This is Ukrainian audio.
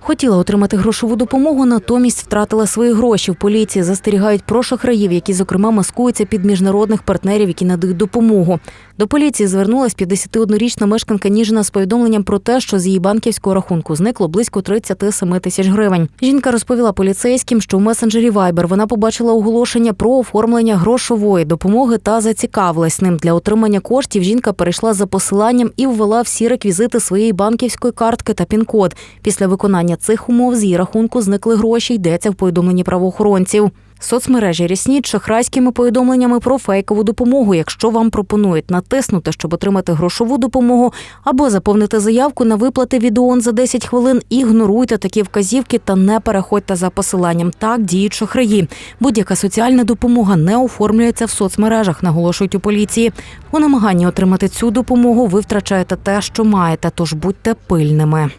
Хотіла отримати грошову допомогу, натомість втратила свої гроші. В поліції застерігають про шахраїв, які, зокрема, маскуються під міжнародних партнерів, які надають допомогу. До поліції звернулась 51-річна мешканка Ніжина з повідомленням про те, що з її банківського рахунку зникло близько 37 тисяч гривень. Жінка розповіла поліцейським, що в месенджері Viber вона побачила оголошення про оформлення грошової допомоги та зацікавилась ним. Для отримання коштів жінка перейшла за посиланням і ввела всі реквізити своєї банківської картки та пін-код. Після виконання цих умов з її рахунку зникли гроші, йдеться в повідомленні правоохоронців. Соцмережі рясніть шахрайськими повідомленнями про фейкову допомогу, якщо вам пропонують натиснути, щоб отримати грошову допомогу, або заповнити заявку на виплати від ООН за 10 хвилин. Ігноруйте такі вказівки та не переходьте за посиланням. Так діють шахраї. Будь-яка соціальна допомога не оформлюється в соцмережах, наголошують у поліції. У намаганні отримати цю допомогу ви втрачаєте те, що маєте, тож будьте пильними.